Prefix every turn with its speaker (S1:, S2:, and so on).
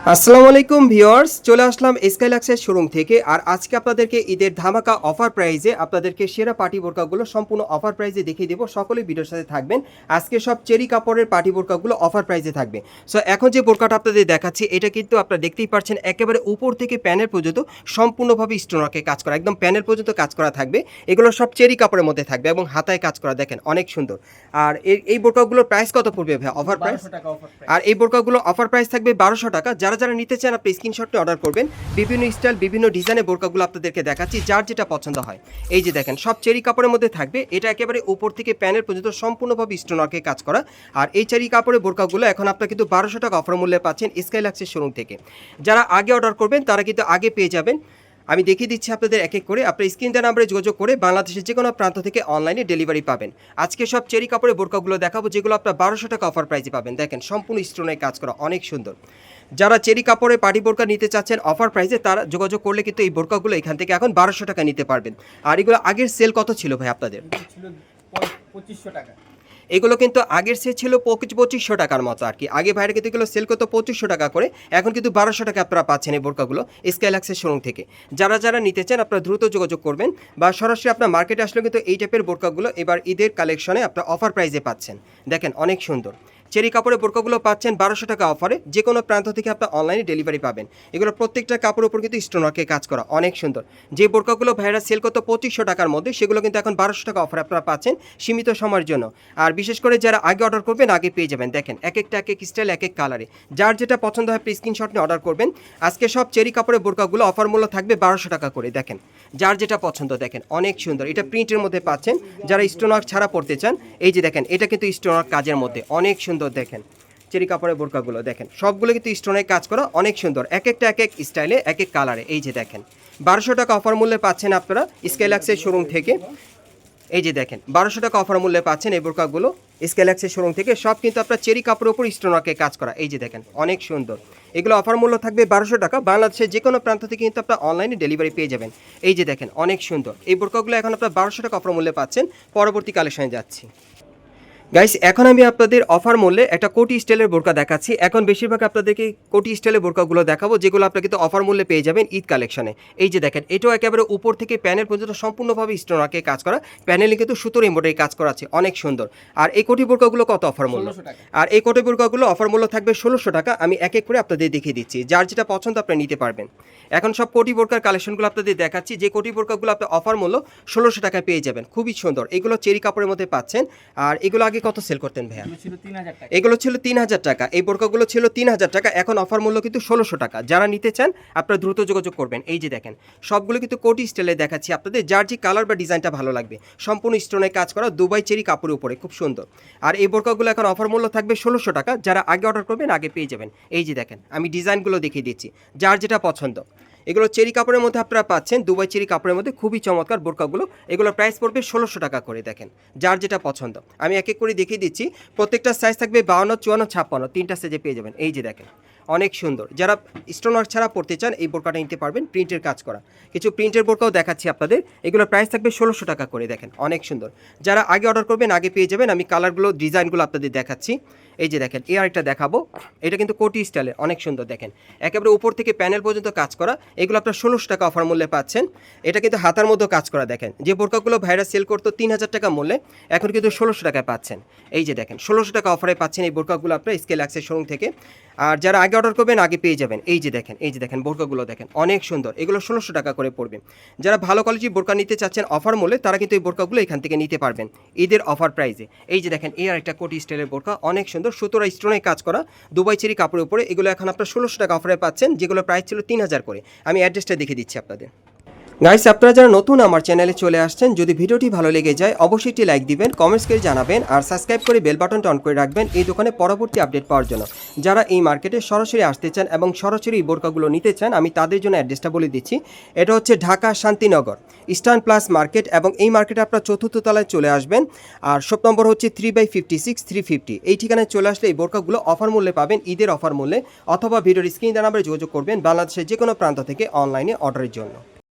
S1: আসসালামু আলাইকুম ভিউয়ার্স চলে আসলাম স্কাইলাক্সের শোরুম থেকে। আর আজকে আপনাদেরকে ঈদের ধামাকা অফার প্রাইজে আপনাদেরকে সেরা পার্টি বোরকাগুলো সম্পূর্ণ অফার প্রাইজে দেখিয়ে দেবো। সকলে ভিডিওর সাথে থাকবেন। আজকে সব চেরি কাপড়ের পার্টি বোরকাগুলো অফার প্রাইজে থাকবে। সো এখন যে বোরকাটা আপনাদের দেখাচ্ছি এটা কিন্তু আপনারা দেখতেই পাচ্ছেন একেবারে উপর থেকে প্যানেল পর্যন্ত সম্পূর্ণভাবে স্টোনারকে কাজ করা একদম প্যানেল পর্যন্ত কাজ করা থাকবে। এগুলো সব চেরি কাপড়ের মধ্যে থাকবে এবং হাতায় কাজ করা দেখেন অনেক সুন্দর। আর এই- এই বোরকাগুলোর প্রাইস কত পড়বে ভাই অফার প্রাইস আর এই বোরকাগুলো অফার প্রাইস থাকবে বারোশো টাকা যারা যারা নিতে চান, আপনি স্ক্রিনশটে অর্ডার করবেন। বিভিন্ন স্টাইল বিভিন্ন ডিজাইনের বোরকাগুলো আপনাদেরকে দেখাচ্ছি, যার যেটা পছন্দ হয়। এই যে দেখেন, সব চেরি কাপড়ের মধ্যে থাকবে। এটা একেবারে উপর থেকে প্যানের পর্যন্ত সম্পূর্ণভাবে স্টোনারকে কাজ করা। আর এই চেরি কাপড়ের বোরকাগুলো এখন আপনারা কিন্তু বারোশো টাকা অফার মূল্যে পাচ্ছেন স্কাইলাক্সের শোরুম থেকে। যারা আগে অর্ডার করবেন, তারা কিন্তু আগে পেয়ে যাবেন। আমি দেখিয়ে দিচ্ছি আপনাদের এক এক করে। আপনার স্ক্রিন দেওয়া নাম্বারে যোগাযোগ করে বাংলাদেশের যে কোনো প্রান্ত থেকে অনলাইনে ডেলিভারি পাবেন। আজকে সব চেরি কাপড়ের বোরকাগুলো দেখাবো, যেগুলো আপনার বারোশো টাকা অফার প্রাইজে পাবেন। দেখেন, সম্পূর্ণ স্টোনে কাজ করা অনেক সুন্দর। যারা চেরি কাপড়ে পার্টি বোরকা নিতে চাচ্ছেন অফার প্রাইসে, তারা যোগাযোগ করলে কিন্তু এই বোরকাগুলো এখান থেকে এখন বারোশো টাকা নিতে পারবেন। আর এগুলো আগের সেল কত ছিল ভাই আপনাদের?
S2: পঁচিশশো টাকা।
S1: এগুলো কিন্তু আগের সে ছিল পঁচিশ পঁচিশশো টাকার মতো আর কি। আগে বাইরে কিন্তু এগুলো সেল করতো পঁচিশশো টাকা করে, এখন কিন্তু বারোশো টাকা আপনারা পাচ্ছেন এই বোরকাগুলো স্কাইলাক্সের শোরুম থেকে। যারা যারা নিতে চান আপনারা দ্রুত যোগাযোগ করবেন বা সরাসরি আপনার মার্কেটে আসলে কিন্তু এই টাইপের বোরকাগুলো এবার ঈদের কালেকশনে আপনার অফার প্রাইজে পাচ্ছেন। দেখেন অনেক সুন্দর। চেরি কাপড়ের বোরকাগুলো পাচ্ছেন বারোশো টাকা অফারে। যে কোনো প্রান্ত থেকে আপনার অনলাইনে ডেলিভারি পাবেন। এগুলো প্রত্যেকটা কাপড়ের উপর কিন্তু স্টোনারকে কাজ করা অনেক সুন্দর। যে বোরকাগুলো ভাইরা সেল করতো পঁচিশশো টাকার মধ্যে, সেগুলো কিন্তু এখন বারোশো টাকা অফারে আপনারা পাচ্ছেন সীমিত সময়ের জন্য। আর বিশেষ করে যারা আগে অর্ডার করবেন, আগে পেয়ে যাবেন। দেখেন, এক একটা, এক এক স্টাইল, এক এক কালারে। যার যেটা পছন্দ হয় আপনি স্ক্রিনশট নিয়ে অর্ডার করবেন। আজকে সব চেরি কাপড়ের বোরকাগুলো অফার মূল্য থাকবে বারোশো টাকা করে। দেখেন, যার যেটা পছন্দ, দেখেন, অনেক সুন্দর। এটা প্রিন্টের মধ্যে পাচ্ছেন। যারা স্টোনার ছাড়া পড়তে চান, এই যে দেখেন, এটা কিন্তু স্টোনার কাজের মধ্যে অনেক সুন্দর দেখেন। চেরি কাপড়ের বোরকাগুলো দেখেন। সবগুলো কিন্তু স্টোনে কাজ করা অনেক সুন্দর। এক একটা, এক এক স্টাইলে, এক এক কালারে। এই যে দেখেন, বারোশো টাকা অফার মূল্যে পাচ্ছেন আপনারা স্কেলাক্সের শোরুম থেকে। এই যে দেখেন, বারোশো টাকা অফার মূল্যে পাচ্ছেন এই বোরকাগুলো স্কেলাক্সের শোরুম থেকে। সব কিন্তু আপনার চেরি কাপড়ের উপর স্টোনাকে কাজ করা। এই যে দেখেন, অনেক সুন্দর। এগুলো অফার মূল্য থাকবে বারোশো টাকা। বাংলাদেশের যে কোনো প্রান্ত থেকে কিন্তু আপনার অনলাইনে ডেলিভারি পেয়ে যাবেন। এই যে দেখেন, অনেক সুন্দর। এই বোরকাগুলো এখন আপনার বারোশো টাকা অফার মূল্যে পাচ্ছেন। পরবর্তী কালেকশনে যাচ্ছি। গাইস এখন আমি আপনাদের অফার মূল্যে একটা কোটি স্টাইলের বোরকা দেখাচ্ছি। এখন বেশিরভাগ আপনাদেরকে কোটি স্টাইলের বোরকাগুলো দেখাবো যেগুলো আপনারা কিন্তু অফার মূল্যে পেয়ে যাবেন ঈদ কালেকশনে এই যে দেখেন এটাও একেবারে উপর থেকে প্যানেল পর্যন্ত সম্পূর্ণভাবে স্টোনাকে কাজ করা। প্যানেলে কিন্তু সুতোর এমব্রয়ডারি কাজ করা আছে অনেক সুন্দর। আর এই কোটি বোরকাগুলো কত অফার মূল্য? আর এই কোটি বোরকাগুলো অফার মূল্য থাকবে ষোলোশো টাকা। আমি এক এক করে আপনাদের দেখিয়ে দিচ্ছি যার যেটা পছন্দ আপনি নিতে পারবেন। এখন সব কোটি বোরকার কালেকশনগুলো আপনাদের দেখাচ্ছি যে কোটি বোরকাগুলো আপনার অফার মূল্য ষোলোশো টাকায় পেয়ে যাবেন। খুবই সুন্দর। এগুলো চেরি কাপড়ের মধ্যে পাচ্ছেন। আর এগুলো আগে কত সেল করতেন ভাইয়া?
S2: এগুলো ছিল তিন হাজার টাকা।
S1: এই বোরকাগুলো ছিল তিন হাজার টাকা। এখন অফার মূল্য কিন্তু ষোলোশো টাকা। যারা নিতে চান আপনারা দ্রুত যোগাযোগ করবেন। এই যে দেখেন সবগুলো কিন্তু কোটি স্টাইলে দেখাচ্ছি আপনাদের। যার যে কালার বা ডিজাইনটা ভালো লাগবে সম্পূর্ণ স্টোনে কাজ করা দুবাই চেরি কাপড়ের উপরে খুব সুন্দর। আর এই বোরকাগুলো এখন অফার মূল্য থাকবে ষোলোশো টাকা। যারা আগে অর্ডার করবেন আগে পেয়ে যাবেন। এই যে দেখেন আমি ডিজাইনগুলো দেখিয়ে দিচ্ছি। যার যেটা পছন্দ। এগুলো চেরি কাপড়ের মধ্যে আপনারা পাচ্ছেন, দুবাই চেরি কাপড়ের মধ্যে খুবই চমৎকার বোরকাগুলো এগুলো প্রাইস পড়বে ষোলোশো টাকা করে, দেখেন, যার যেটা পছন্দ। আমি এক এক করে দেখিয়ে দিচ্ছি, প্রত্যেকটা সাইজ থাকবে বাউন্ন, চুয়ান্ন, ছাপ্পান্ন, তিনটা সাইজে পেয়ে যাবেন। এই যে দেখেন, অনেক সুন্দর। যারা স্টোনার ছাড়া পড়তে চান, এই বোরকাটা নিতে পারবেন প্রিন্টের কাজ করা। কিছু প্রিন্টের বোরকাও দেখাচ্ছি আপনাদের। এগুলো প্রাইস থাকবে ষোলোশো টাকা করে, দেখেন, অনেক সুন্দর। যারা আগে অর্ডার করবেন, আগে পেয়ে যাবেন। আমি কালারগুলো ডিজাইনগুলো আপনাদের দেখাচ্ছি। এই যে দেখেন এ আরেকটা দেখাবো। এটা কিন্তু কোটি স্টাইলের, অনেক সুন্দর দেখেন। একেবারে উপর থেকে প্যানেল পর্যন্ত কাজ করা, এগুলো আপনার ষোলোশো টাকা অফার মূল্যে পাচ্ছেন। এটা কিন্তু হাতার মধ্যে কাজ করা দেখেন। যে বোরকাগুলো ভাইরাস সেল করতো তিন হাজার টাকা মূল্যে, এখন কিন্তু ষোলোশো টাকায় পাচ্ছেন। এই যে দেখেন, ষোলোশো টাকা অফারে পাচ্ছেন এই বোরকাগুলো আপনার স্কেল অ্যাক্সের শোরুম থেকে। আর যারা আগে অর্ডার করবেন, আগে পেয়ে যাবেন। এই যে দেখেন, এই যে দেখেন বোরকাগুলো দেখেন, অনেক সুন্দর। এগুলো ষোলোশো টাকা করে পড়বে। যারা ভালো কোয়ালিটির বোরকা নিতে চাচ্ছেন অফার মূল্যে, তারা কিন্তু এই বোরকাগুলো এখান থেকে নিতে পারবেন। ঈদের অফার প্রাইসে এই যে দেখেন, এই আর একটা কোটি স্টাইলের বোরকা, অনেক সুন্দর। সুতোরা স্টোনে কাজ করা দুবাই চেরি কাপড়ের উপরে। এগুলো এখন আপনার ষোলোশো টাকা অফারে পাচ্ছেন যেগুলো প্রাইস ছিল তিন হাজার করে। আমি অ্যাড্রেসটা দেখে দিচ্ছি আপনাদের। গাইস আপনারা যারা নতুন আমার চ্যানেলে চলে আসছেন, যদি ভিডিওটি ভালো লেগে যায়, অবশ্যই একটি লাইক দিবেন কমেন্টস করে জানাবেন, আর সাবস্ক্রাইব করে বেল বাটনটা অন করে রাখবেন এই দোকানে পরবর্তী আপডেট পাওয়ার জন্য। যারা এই মার্কেটে সরাসরি আসতে চান এবং সরাসরি এই বোরকাগুলো নিতে চান, আমি তাদের জন্য অ্যাড্রেসটা বলে দিচ্ছি। এটা হচ্ছে Dhaka Shantinagar eastern plus market এবং এই মার্কেটে আপনার চতুর্থ তলায় চলে আসবেন। আর শপ নম্বর হচ্ছে three by fifty six three fifty এই ঠিকানায় চলে আসলে এই বোরকাগুলো অফার মূল্যে পাবেন, ঈদের অফার মূল্যে, অথবা ভিডিওর স্ক্রিন নাম্বারে যোগাযোগ করবেন বাংলাদেশের যে কোনো প্রান্ত থেকে অনলাইনে অর্ডারের জন্য।